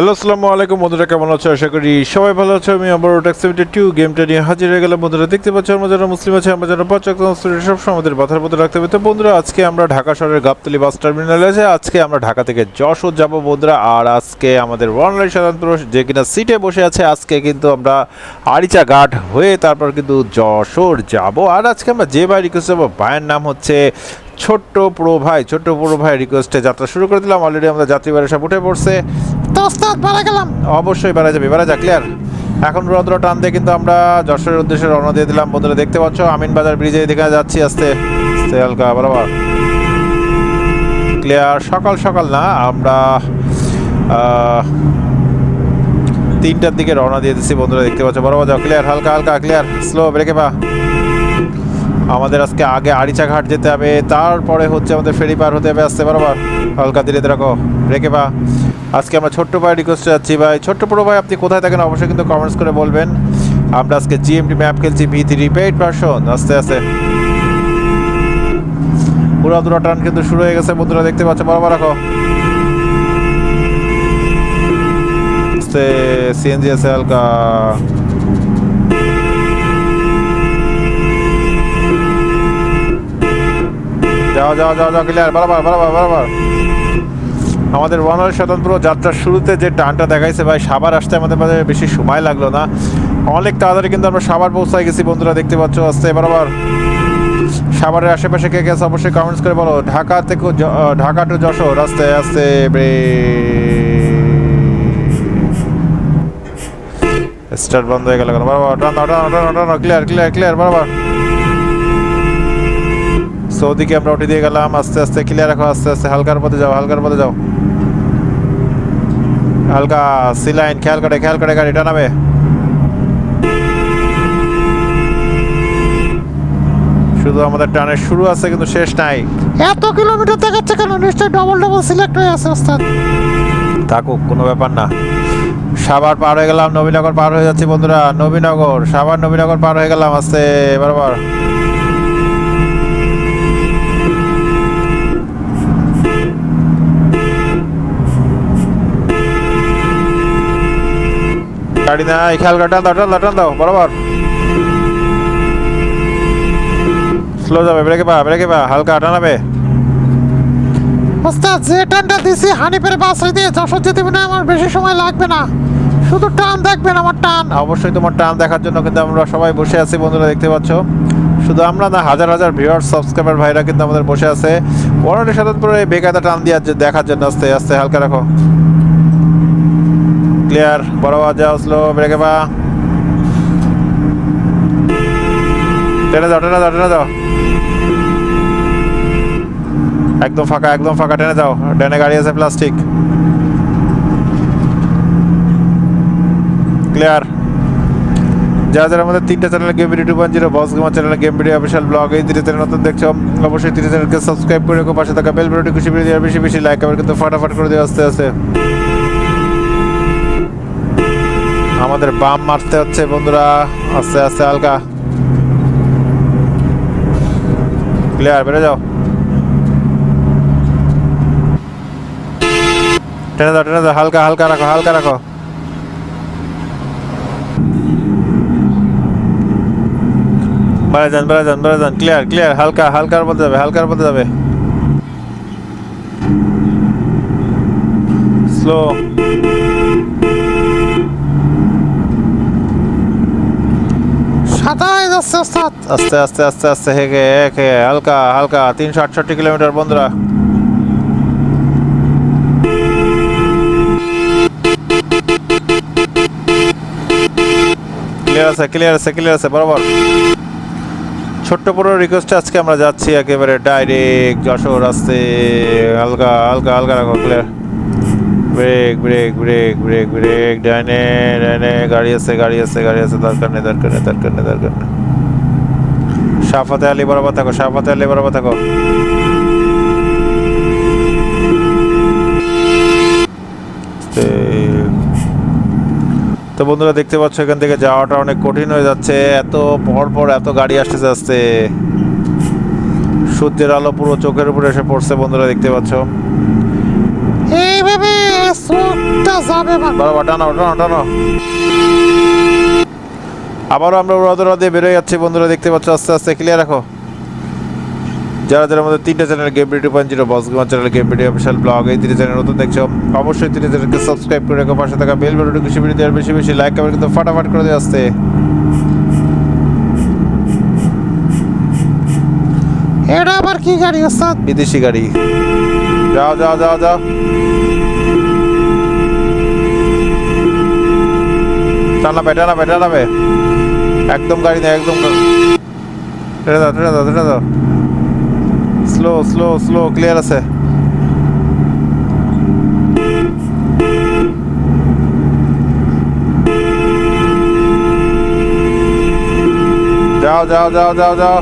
Hello, আসসালামু আলাইকুম। বন্ধুরা, কেমন আছো? আশা করি সবাই ভালো আছো। আমি আবার ট্যাক্সিমিটি টু গেমটা নিয়ে হাজির হয়ে গেলাম। বন্ধুরা, দেখতে পাচ্ছ, আমরা যারা মুসলিম আছে, আমরা যারা পাঁচ সব সময় আমাদের মাথার মধ্যে রাখতে হবে। তো বন্ধুরা, আজকে আমরা ঢাকা শহরের গাবতলি বাস টার্মিনালে আছে। আজকে আমরা ঢাকা থেকে যশোর যাব, বন্ধুরা। আর আজকে আমাদের ওয়ানলাই সাধারণত যে কিনা সিটে বসে আছে, আজকে কিন্তু আমরা আরিচা ঘাট হয়ে তারপর কিন্তু যশোর যাব। আর আজকে আমরা যে ভাই রিকোয়েস্ট যাব ভাইয়ের নাম হচ্ছে ছোট্ট প্রো ভাই। ছোট্ট প্রো ভাই রিকোয়েস্টে যাত্রা শুরু করে দিলাম। অলরেডি আমাদের যাত্রী বাড়ি সব উঠে পড়ছে। তো ওস্তাদ গেলাম। অবশ্যই বেড়া যাবে বেড়া যা ক্লিয়ার এখন রৌদ্র টান দিয়ে কিন্তু আমরা যশোরের উদ্দেশ্যে রওনা দিয়ে দিলাম। বন্ধুরা, দেখতে পাচ্ছ, আমিন বাজার ব্রিজে দিকে যাচ্ছি আস্তে। আস্তে, হালকা, বরাবর। ক্লিয়ার সকাল সকাল না, আমরা তিনটার দিকে রওনা দিয়ে দিচ্ছি, বন্ধুরা, দেখতে পাচ্ছ, বরাবর যাও ক্লিয়ার হালকা হালকা ক্লিয়ার স্লো ব্রেকে পা। আমাদের আজকে আগে আরিচা ঘাট যেতে হবে, তারপরে হচ্ছে আমাদের ফেরি পার হতে হবে, আসতে, বরাবর। হালকা, ধীরে রাখো রেখে পা। আজকে আমরা ছোট্ট ভাই রিকোয়েস্ট যাচ্ছি। ভাই, ছোট্ট বড় ভাই, আপনি কোথায় থাকেন? অবশ্যই কিন্তু কমেন্টস করে বলবেন। আমরা আজকে জিএমটি ম্যাপ খেলছি ভি থ্রি পেইড ভার্সন আস্তে আস্তে। পুরো দুরা টান কিন্তু শুরু হয়ে গেছে, বন্ধুরা, দেখতে পাচ্ছ, বরাবর রাখো। আস্তে সিএনজি আছে, হালকা। যাও যাও যাও যাও ক্লিয়ার বরাবর বরাবর বরাবর। আমাদের ওয়ানার স্বতন্ত্র যাত্রার শুরুতে যে টানটা দেখাইছে ভাই সাবার আসতে আমাদের মাঝে বেশি সময় লাগল না। অনেক তাড়াতাড়ি কিন্তু আমরা সাবার পৌঁছায় গেছি, বন্ধুরা দেখতে পাচ্ছ, আসতে বরাবর সাভারের আশেপাশে কে গেছে অবশ্যই কমেন্টস করে বলো। ঢাকা থেকে ঢাকা টু যশোর, আস্তে আস্তে স্টার্ট বন্ধ হয়ে গেল বরাবর টান টান টান টান ক্লিয়ার ক্লিয়ার ক্লিয়ার বরাবর সৌদিকে আমরা উঠে দিয়ে গেলাম, আস্তে আস্তে ক্লিয়ার রাখো, আস্তে আস্তে, হালকার পথে যাও, হালকার পথে যাও। হালকা সিলাইন খেয়াল করে খেয়াল করে গাড়িটা নামে। শুধু আমাদের টানের শুরু আছে কিন্তু শেষ নাই। এত কিলোমিটার দেখাচ্ছে কেন? নিশ্চয়ই ডবল ডবল সিলেক্ট হয়ে আছে ওস্তাদ থাকুক কোনো ব্যাপার না। সাভার পার হয়ে গেলাম নবীনগর পার হয়ে যাচ্ছি বন্ধুরা। নবীনগর সাভার নবীনগর পার হয়ে গেলাম আস্তে বরাবর গাড়ি না খেয়াল টান দাও টান দাও টান দাও বরাবর। স্লো যাবে ব্রেকে পা ব্রেকে পা হালকা টানাবে। ওস্তাদ যে টানটা দিছি হানিফের বাসে দিয়ে যশোর যেতে না আমার বেশি সময় লাগবে না। শুধু টান দেখবেন আমার টান। অবশ্যই তোমার টান দেখার জন্য কিন্তু আমরা সবাই বসে আছি বন্ধুরা দেখতে পাচ্ছ। শুধু আমরা না হাজার হাজার ভিউয়ার সাবস্ক্রাইবার ভাইরা কিন্তু আমাদের বসে আছে। বড় সাথে পুরো বেকায়দা টান দিয়ে দেখার জন্য আস্তে আস্তে হালকা রাখো। ক্লিয়ার বড় আওয়াজ যাও স্লো ব্রেকে পা টেনে যাও টেনে যাও টেনে যাও একদম ফাঁকা একদম ফাঁকা, টেনে যাও টেনে গাড়ি আছে প্লাস্টিক। ক্লিয়ার যারা যারা আমাদের তিনটা channel game video two point zero boss gamer channel game video official blog এই তিনটে চ্যানেল নতুন দেখছ, অবশ্যই তিনটে চ্যানেলকে সাবস্ক্রাইব করে রেখো, পাশে থাকা বেল ভিডিওটি খুশি দিয়ে বেশি বেশি লাইক আবার কিন্তু ফাটাফাট করে দিয়ে আস্তে আস্তে। আমাদের বাম মারতে হচ্ছে, বন্ধুরা। আস্তে আস্তে, হালকা। ক্লিয়ার বেড়ে যাও। টেনে দাও টেনে দাও, হালকা হালকা রাখো হালকা রাখো। বেড়ে যান বেড়ে যান বেড়ে যান। ক্লিয়ার ক্লিয়ার হালকা, হালকার মধ্যে যাবে, হালকার মধ্যে যাবে। স্লো সাদা হয়ে যাচ্ছে ওস্তাদ আস্তে আস্তে আস্তে আস্তে, হেগে হেগে, হালকা হালকা, তিনশো আটষট্টি কিলোমিটার, বন্ধুরা। ক্লিয়ার আছে ক্লিয়ার আছে ক্লিয়ার আছে, বরাবর। ছোট্ট বড় রিকোয়েস্টে আজকে আমরা যাচ্ছি একেবারে ডাইরেক্ট যশোর আসতে হালকা হালকা হালকা রাখো clear brake brake brake brake brake ডাইনে ডাইনে, গাড়ি আছে গাড়ি আছে গাড়ি আছে, দরকার নেই দরকার নেই দরকার নেই দরকার নেই। সাফাতে আলী বরাবর থাকো সাফাতে আলী বরাবর থাকো। তো বন্ধুরা দেখতে পাচ্ছ এখান থেকে যাওয়াটা অনেক কঠিন হয়ে যাচ্ছে। এত পর পর এত গাড়ি আসতে আসতে। সূর্যের আলো পুরো চোখের উপরে এসে পড়ছে বন্ধুরা দেখতে পাচ্ছ। এইভাবে যাবে এবার টানো টানো টানো। আবারও আমরা উড়াদোড়া দিয়ে বেরোয় যাচ্ছি বন্ধুরা দেখতে পাচ্ছ আস্তে আস্তে ক্লিয়ার রাখো। যারা যারা আমাদের তিনটা channel game video point zero boss gamer channel game video official blog এই তিনটে চ্যানেল নতুন দেখছ অবশ্যই তিনটে চ্যানেলকে সাবস্ক্রাইব করে রাখো পাশে থাকা বেল বাটনটি খুশি ভিডিও দেওয়ার বেশি বেশি লাইক কমেন্ট কিন্তু ফাটাফাট করে দিয়ে আসতে। এটা আবার কি গাড়ি ওস্তাদ? বিদেশি গাড়ি। যাও যাও যাও যাও। টানাবে টানাবে টানাবে। একদম গাড়ি নেই, একদম স্লো স্লো স্লো ক্লিয়ার আছে। যাও যাও যাও যাও যাও।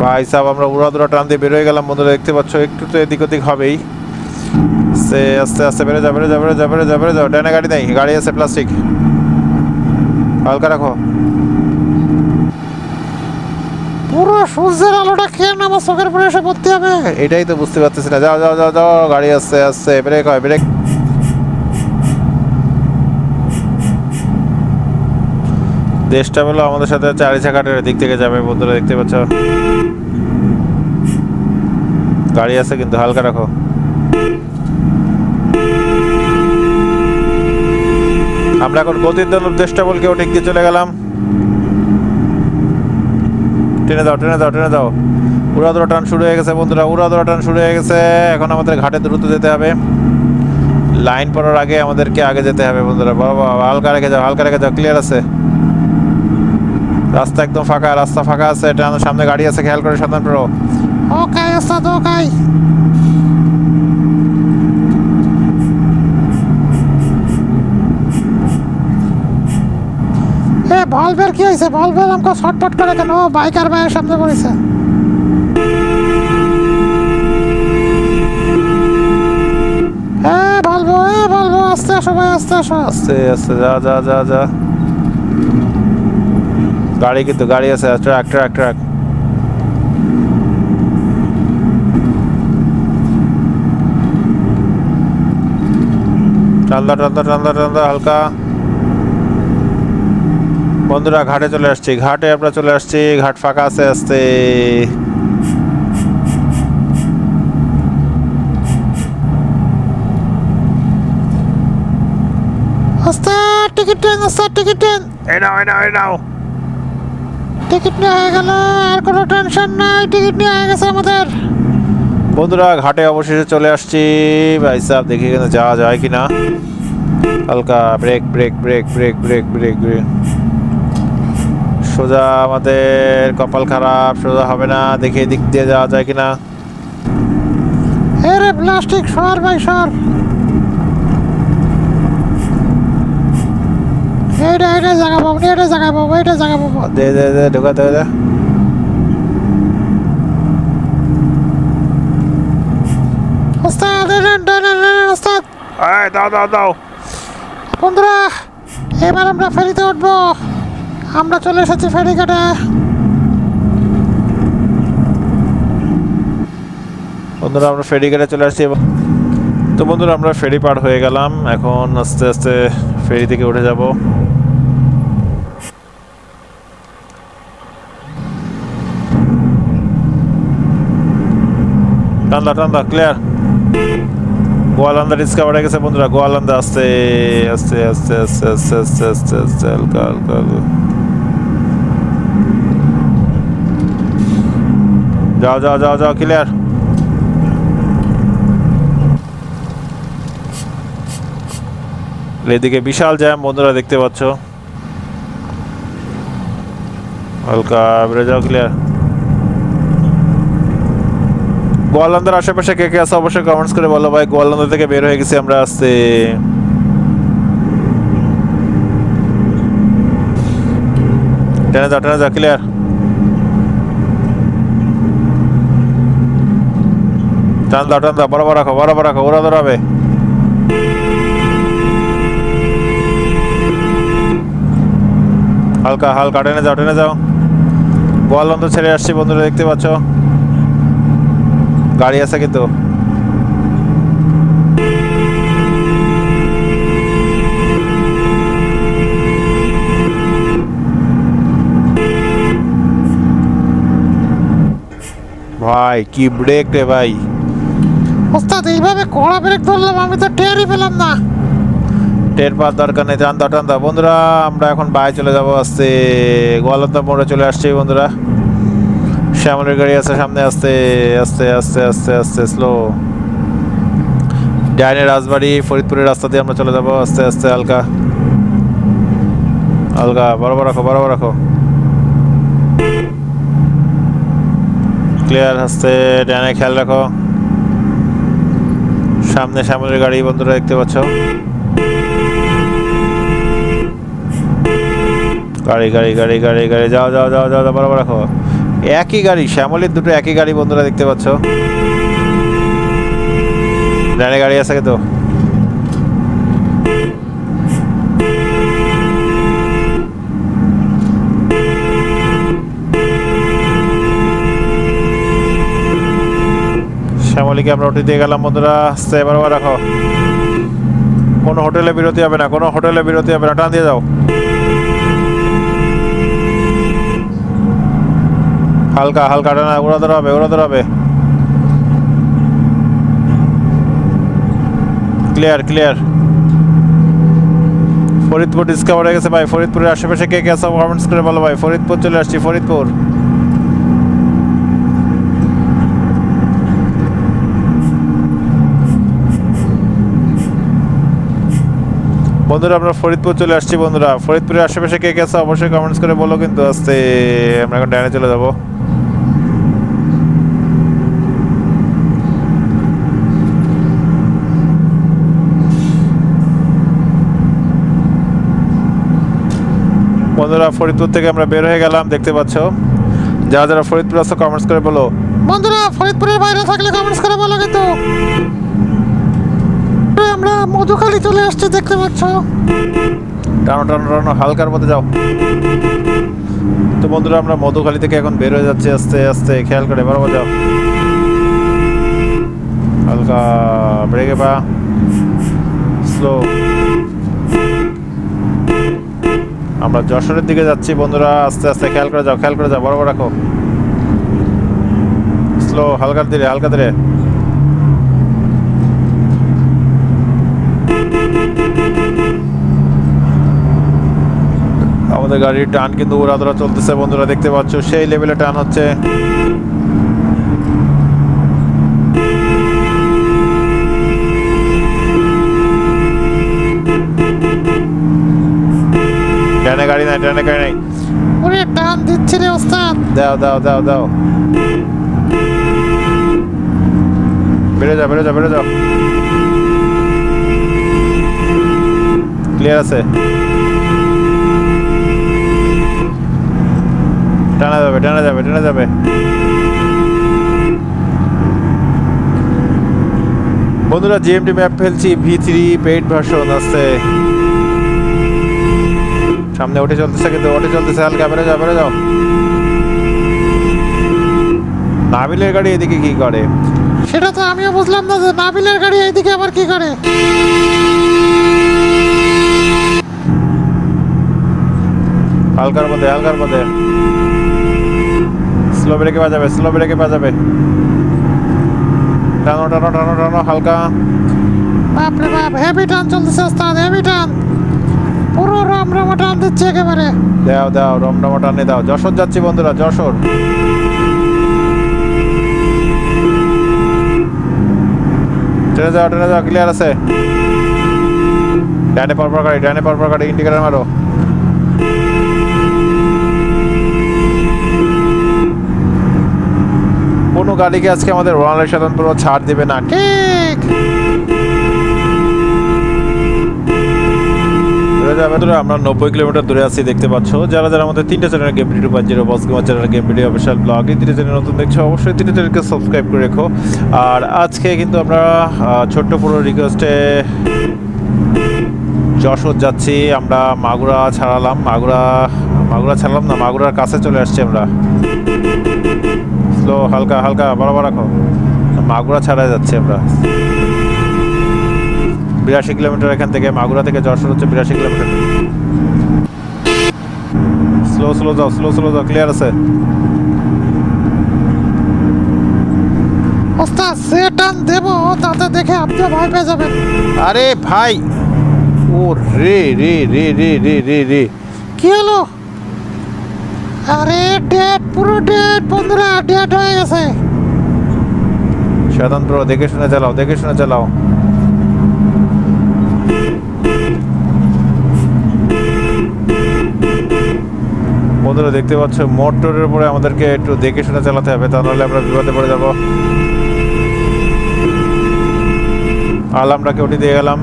ভাই সাহেব আমরা উড়া দুরা টান দিয়ে বেরোয় গেলাম। বন্ধুরা, দেখতে পাচ্ছ, একটু তো এদিক ওদিক হবেই। সে আস্তে আস্তে বেরো যাও বেরো যাও বেরো যাও বেরো যাও বেরো যাও। ডানে গাড়ি নেই গাড়ি আছে প্লাস্টিক। হালকা রাখো। পুরো সূর্যের আলোটা খেয়ে না আমার চোখের পরে এসে পড়তে হবে? এটাই তো বুঝতে পারতেছি না। যাও যাও যাও যাও গাড়ি আসছে আসছে ব্রেক হয় ব্রেক। দেশটা বলো আমাদের সাথে চারি চাকাটের দিক থেকে যাবে বন্ধুরা দেখতে পাচ্ছ? গাড়ি আছে কিন্তু হালকা রাখো। আমরা এখন গতির দল দেশটা বলকে ও ঠিক দিয়ে চলে গেলাম। টেনে দাও টেনে দাও টেনে দাও। উড়াদোড়া টান শুরু হয়ে গেছে বন্ধুরা উড়াদোড়া টান শুরু হয়ে গেছে। এখন আমাদের ঘাটে দ্রুত যেতে হবে। লাইন পড়ার আগে আমাদেরকে আগে যেতে হবে বন্ধুরা। বাবা হালকা রেখে যাও, হালকা রেখে যাও ক্লিয়ার আছে। রাস্তা একদম ফাঁকা, রাস্তা ফাঁকা আছে। এটা সামনে গাড়ি আছে, খেয়াল করে সাবধান করো। ওকে ওস্তাদ ভলভের কি হয়েছে? ভলভের আমাকে শর্টপট করে কেন? বাইকার ভাইয়ের সামনে পড়েছে বলব আস্তে আস্তে আসো। আস্তে আস্তে, যা যা যা যা। গাড়ি কিন্তু, গাড়ি আছে টান্দা টান্দা হালকা। বন্ধুরা ঘাটে চলে আসছি। ঘাটে আমরা চলে আসছি। ঘাট ফাঁকা আছে আসতে। বন্ধুরা ঘাটে অবশেষে চলে আসছি। ভাই সাহেব দেখি কিন্তু যাওয়া যায় কিনা। হালকা brake brake brake brake brake brake brake সোজা আমাদের কপাল খারাপ সোজা হবে না দেখি এদিক দিয়ে যাওয়া যায় কিনা। এ প্লাস্টিক সর ভাই সর। এইটা এইটা জায়গা পাবো এটা জায়গা পাবো এটা জায়গা পাবো। দে দে দে ঢোকা দে দে। ওস্তাদ দাও দাও দাও। বন্ধুরা এবার আমরা ফেরিতে উঠবো। আমরা চলে এসেছি ফেরি ঘাটে বন্ধুরা আমরা ফেরি ঘাটে চলে আসছি এবং তো বন্ধুরা আমরা ফেরি পার হয়ে গেলাম এখন আস্তে আস্তে ফেরি থেকে উঠে যাব টান্দা টান্দা ক্লিয়ার গোয়ালান্দা রিস্কা বেড়ে গেছে বন্ধুরা গোয়ালান্দা আস্তে আস্তে আস্তে আস্তে আস্তে আস্তে আস্তে আস্তে হালকা হালকা যাও যাও যাও যাও ক্লিয়ার এদিকে বিশাল জ্যাম, বন্ধুরা দেখতে পাচ্ছ। হালকা বেড়ে যাও ক্লিয়ার গোয়ালন্দার আশেপাশে কে কে আছে অবশ্যই কমেন্টস করে বলো ভাই। গোয়ালন্দার থেকে বের হয়ে গেছি আমরা আসতে টেনে যাও টেনে যাও ক্লিয়ার টান দাও টান দাও বরাবর রাখো বরাবর রাখো, ওরা ধরাবে হালকা হালকা, টেনে যাও টেনে যাও। গোয়ালন্দ ছেড়ে আসছি বন্ধুরা, দেখতে পাচ্ছ? গাড়ি আছে কিন্তু। ভাই, কি ব্রেক রে ভাই। ওস্তাদ, এইভাবে কড়া ব্রেক ধরলাম, আমি তো টেরই পেলাম না। টের পাওয়ার দরকার নেই টান দাও টান দাও বন্ধুরা, আমরা এখন বাইরে চলে যাব আসতে। গোয়ালন্দা মোড়ে চলে আসছি, বন্ধুরা। শ্যামলের গাড়ি আছে সামনে, আসতে, আস্তে আস্তে আস্তে আস্তে স্লো ডাইনে রাজবাড়ি, ফরিদপুরের রাস্তা দিয়ে আমরা চলে যাব, আস্তে আস্তে, হালকা। হালকা, বরাবর রাখো বরাবর রাখো। ক্লিয়ার আসতে, ডাইনে খেয়াল রাখো। সামনে সামনের গাড়ি বন্ধুরা দেখতে পাচ্ছ। গাড়ি গাড়ি গাড়ি গাড়ি গাড়ি যাও যাও যাও যাও যাও, বরাবর রাখো। একই গাড়ি শ্যামলির দুটো একই গাড়ি বন্ধুরা দেখতে পাচ্ছ। ডানে গাড়ি আছে কিন্তু। শ্যামলীকে আমরা ওটি দিয়ে গেলাম, বন্ধুরা। বরাবর রাখো। কোনো হোটেলে বিরতি হবে না, কোনো হোটেলে বিরতি হবে না। টান দিয়ে যাও। হালকা হালকা টানা ওরা ধরাবে ওরা ধরাবে ক্লিয়ার ক্লিয়ার। ফরিদপুর ডিসকাভার হয়ে গেছে ভাই। ফরিদপুরের আশেপাশে কে কে আছে? কমেন্টস করে বলো ভাই। ফরিদপুর চলে আসছি, ফরিদপুর। বন্ধুরা, আমরা ফরিদপুর চলে আসছি বন্ধুরা। ফরিদপুরের আশেপাশে কে কে আছে অবশ্যই কমেন্টস করে বলো কিন্তু আস্তে আমরা এখন ডাইনে চলে যাব। বন্ধুরা, ফরিদপুর থেকে আমরা বের হয়ে গেলাম, দেখতে পাচ্ছ। যারা যারা ফরিদপুর আসো কমেন্টস করে বলো। বন্ধুরা, ফরিদপুরের বাইরে থাকলে কমেন্টস করে বলো কিন্তু। আমরা মধুখালি চলে আসছি, দেখতে পাচ্ছ? টানো টানো টানো, হালকার মধ্যে যাও। তো বন্ধুরা, আমরা মধুখালি থেকে এখন বের হয়ে যাচ্ছি, আস্তে আস্তে, খেয়াল করে বরাবর যাও। হালকা ব্রেকে পা, স্লো। আমরা যশোরের দিকে যাচ্ছি, বন্ধুরা, আস্তে আস্তে, খেয়াল করে যাও, খেয়াল করে যাও, বরাবর রাখো। স্লো হালকা ধীরে হালকা ধীরে। আমাদের গাড়ির টান কিন্তু উড়াধরা চলতেছে বন্ধুরা দেখতে পাচ্ছ সেই লেভেলে টান হচ্ছে। গাড়ি নাই গাড়ি নাই? ওরে টান দিচ্ছে রে ওস্তাদ। দাও দাও দাও দাও। বেরো যাও বেরো যাও বেরো যাও। ক্লিয়ার আছে? টানা যাবে টানা যাবে টানা যাবে। বন্ধুরা জিএমটি ম্যাপ ফেলছি ভি থ্রি পেইড ভার্সন আছে। সামনে ওঠে চলতেছে কিন্তু ওঠে চলতেছে হালকা বেরো যাও বেরো যাও। নাবিলের গাড়ি এদিকে কি করে? সেটা তো আমিও বুঝলাম না যে নাবিলের গাড়ি এইদিকে আবার কি করে? হালকার মধ্যে হালকার মধ্যে। স্লো ব্রেকে বাজাবে স্লো ব্রেকে বাজাবে। টানো টানো টানো টানো হালকা। বাপরে বাপ হেভি টান চলতেছে ওস্তাদ হেভি টান পুরো রমরমা টান দিচ্ছে একেবারে। দাও দাও রমরমা টানে দাও। যশোর যাচ্ছি বন্ধুরা যশোর। ট্রেনে যাও ট্রেনে যাও ক্লিয়ার আছে। ডানে পরপর গাড়ি ডানে পরপর গাড়ি ইন্ডিকেটার মারো। কোনো গাড়িকে আজকে আমাদের রোনালের স্বতন্ত্র ছাড় দিবে না। ঠিক। আমরা নব্বই কিলোমিটার দূরে আছি, দেখতে পাচ্ছ। যারা যারা আমাদের তিনটে চ্যানেল গেম ভিডিও পাঁচ zero boss gamer channel game video official blog এই তিনটে চ্যানেল নতুন দেখছ, অবশ্যই তিনটে চ্যানেলকে সাবস্ক্রাইব করে রেখো। আর আজকে কিন্তু আমরা ছোট্ট পুরো রিকোয়েস্টে যশোর যাচ্ছি। আমরা মাগুরা ছাড়ালাম, মাগুরা মাগুরা ছাড়লাম না, মাগুরার কাছে চলে আসছি আমরা। স্লো হালকা হালকা বরাবর রাখো মাগুরা ছাড়া যাচ্ছি আমরা। বিরাশি কিলোমিটার এখান থেকে মাগুরা থেকে যশোর হচ্ছে বিরাশি কিলোমিটার। স্লো স্লো যাও স্লো স্লো যাও ক্লিয়ার আছে? ওস্তাদ সে টান দেবো তাতে দেখে আপনিও ভয় পেয়ে যাবেন। আরে ভাই ও রে রে রে রে রে রে রে। কি হলো? আরে ডেট পুরো ডেট বন্ধুরা ডেট হয়ে গেছে। স্বতন্ত্র দেখে শুনে চালাও, দেখে শুনে চালাও। বন্ধুরা, দেখতে পাচ্ছ, মোটরের উপরে আমাদেরকে একটু দেখে শুনে চালাতে হবে, তা নাহলে আমরা বিপদে পড়ে যাব। আলামটাকে ওটি দিয়ে গেলাম।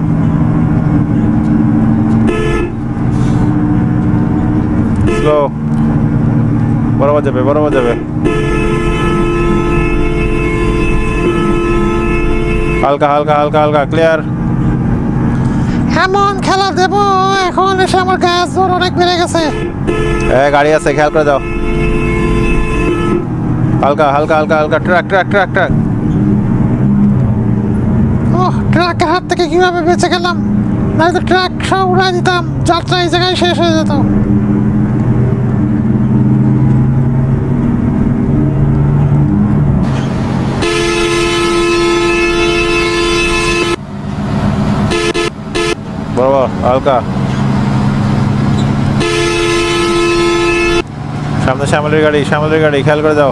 স্লো বরাবর যাবে বরাবর যাবে। হালকা হালকা হালকা হালকা ক্লিয়ার এমন খেলা দেবো এখন এসে আমার গ্যাস জোর অনেক বেড়ে গেছে। এ গাড়ি আছে খেয়াল করে যাও। হালকা হালকা হালকা হালকা ট্রাক ট্রাক ট্রাক ট্রাক। ও ট্রাকের হাত থেকে কীভাবে বেঁচে গেলাম? নয়তো ট্রাক সব উড়াই দিতাম যাত্রা এই জায়গায় শেষ হয়ে যেত। বরাবর হালকা সামনে শ্যামলের গাড়ি শ্যামলের গাড়ি, খেয়াল করে যাও।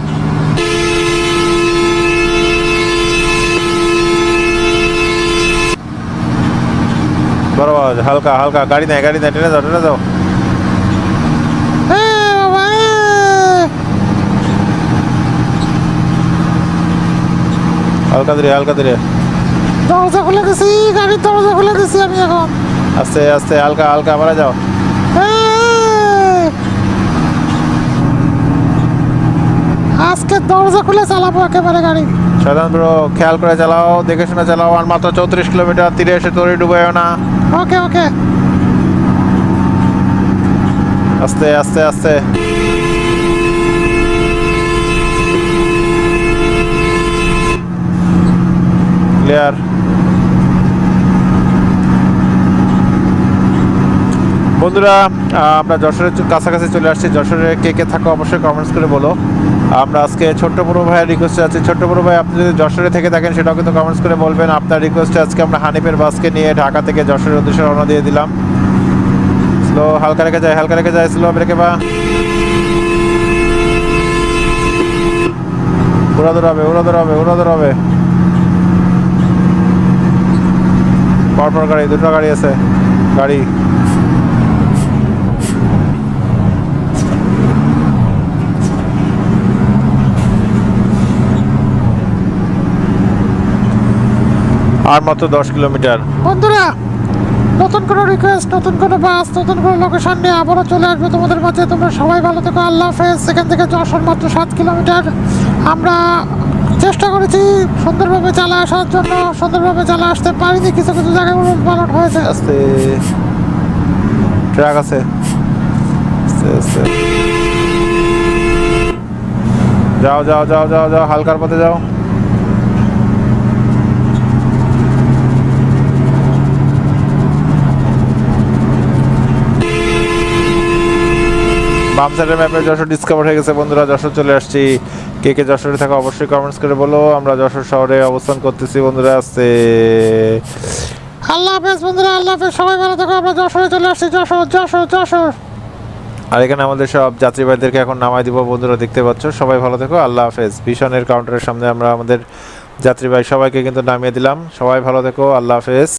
বরাবর হালকা হালকা, গাড়ি নেই গাড়ি নেই টেনে যাও টেনে এ! হালকা ধীরে হালকা ধীরে। দরজা খুলে দিছি, গাড়ির দরজা খুলে দিছি আমি এখন। আস্তে আস্তে হালকা হালকা মারা যাও! আজকে দরজা খুলে চালাবো একেবারে গাড়ি। সাধারণ ব্রো খেয়াল করে চালাও দেখে শুনে চালাও আর মাত্র চৌত্রিশ কিলোমিটার তীরে এসে তরি ডুবাইও না। ওকে ওকে। আস্তে আস্তে আস্তে। ক্লিয়ার বন্ধুরা আমরা যশোরের কাছাকাছি চলে আসছি। যশোরে কে কে থাকো অবশ্যই কমেন্টস করে বলো। আমরা আজকে ছোট্ট বড় ভাইয়ের রিকোয়েস্টে আছি। ছোট্ট বড় ভাই, আপনি যদি যশোরে থেকে থাকেন, সেটাও কিন্তু কমেন্টস করে বলবেন। আপনার রিকোয়েস্টে আজকে আমরা হানিফের বাসকে নিয়ে ঢাকা থেকে যশোরের উদ্দেশ্যে রওনা দিয়ে দিলাম। স্লো হালকা রেখে যায়, হালকা রেখে যায় স্লো ব্রেকে বা। উড়া দৌড়াবে উড়া দৌড়াবে উড়া দৌড়াবে পরপর গাড়ি, দুটো গাড়ি আছে, গাড়ি। আর মাত্র দশ কিলোমিটার। বন্ধুরা নতুন কোনো রিকোয়েস্ট নতুন কোনো বাস নতুন কোনো লোকেশন নিয়ে আবারও চলে আসবে তোমাদের মাঝে। তোমরা সবাই ভালো থেকো আল্লাহ হাফেজ। সেখান থেকে যশোর মাত্র সাত কিলোমিটার। আমরা চেষ্টা করেছি সুন্দরভাবে চালা আসার জন্য। সুন্দরভাবে চালা আসতে পারিনি। কিছু কিছু জায়গায় উলট পালট হয়েছে। আস্তে ট্রাক আছে। যাও যাও যাও যাও যাও হালকার পথে যাও। বাম সাইডের ম্যাপে যশোর ডিসকভার হয়ে গেছে। বন্ধুরা যশোর চলে আসছি। কে কে যশোরে থাকা অবশ্যই কমেন্টস করে বলো। আমরা যশোর শহরে অবস্থান করতেছি বন্ধুরা আসতে আল্লাহ হাফেজ বন্ধুরা আল্লাহ হাফেজ। সবাই ভালো থেকো আমরা যশোরে চলে আসছি। যশোর যশোর যশোর। আর এখানে আমাদের সব যাত্রীবাহীদেরকে এখন নামাই দিব। বন্ধুরা দেখতে পাচ্ছ? সবাই ভালো থেকো আল্লাহ হাফেজ। ভীষণের কাউন্টারের সামনে আমরা আমাদের যাত্রীবাহী সবাইকে কিন্তু নামিয়ে দিলাম। সবাই ভালো থেকো আল্লাহ হাফেজ।